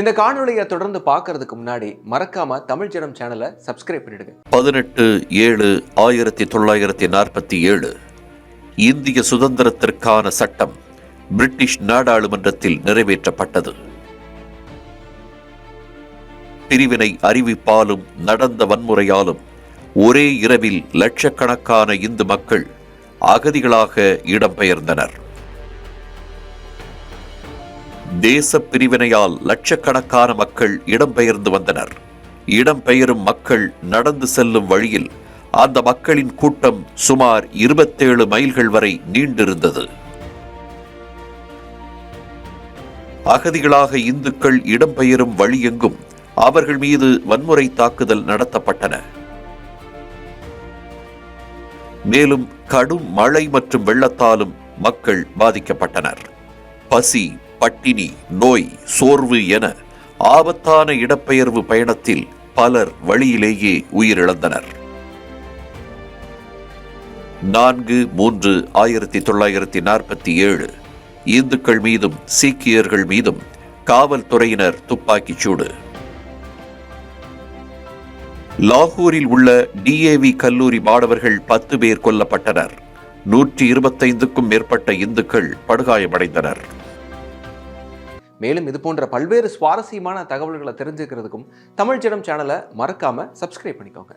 இந்த காணொளியை தொடர்ந்து பார்க்கறதுக்கு முன்னாடி மறக்காம தமிழ் ஜனம் சேனலை சப்ஸ்கிரைப் பண்ணிடுங்க. பதினெட்டு ஏழு ஆயிரத்தி தொள்ளாயிரத்தி நாற்பத்தி ஏழு. இந்திய சுதந்திரத்திற்கான சட்டம் பிரிட்டிஷ் நாடாளுமன்றத்தில் நிறைவேற்றப்பட்டது. பிரிவினை அறிவிப்பாலும் நடந்த வன்முறையாலும் ஒரே இரவில் லட்சக்கணக்கான இந்து மக்கள் அகதிகளாக இடம்பெயர்ந்தனர். தேச பிரிவினையால் லட்சக்கணக்கான மக்கள் இடம்பெயர்ந்து வந்தனர். இடம்பெயரும் மக்கள் நடந்து செல்லும் வழியில் அந்த மக்களின் கூட்டம் சுமார் இருபத்தேழு மைல்கள் வரை நீண்டிருந்தது. அகதிகளாக இந்துக்கள் இடம்பெயரும் வழியெங்கும் அவர்கள் மீது வன்முறை தாக்குதல் நடத்தப்பட்டன. மேலும் கடும் மழை மற்றும் வெள்ளத்தாலும் மக்கள் பாதிக்கப்பட்டனர். பசி பட்டினி நோய் சோர்வு என ஆபத்தான இடப்பெயர்வு பயணத்தில் பலர் வழியிலேயே உயிரிழந்தனர். நான்கு மூன்று ஆயிரத்தி தொள்ளாயிரத்தி நாற்பத்தி ஏழு. இந்துக்கள் மீதும் சீக்கியர்கள் மீதும் காவல்துறையினர் துப்பாக்கிச் சூடு. லாகூரில் உள்ள டிஏவி கல்லூரி மாணவர்கள் பத்து பேர் கொல்லப்பட்டனர். நூற்றி இருபத்தைந்துக்கும் மேற்பட்ட இந்துக்கள் படுகாயமடைந்தனர். மேலும் இது போன்ற பல்வேறு சுவாரஸ்யமான தகவல்களை தெரிஞ்சுக்கிறதுக்கும் தமிழ் ஜனம் சேனலை மறக்காம சப்ஸ்கிரைப் பண்ணிக்கோங்க.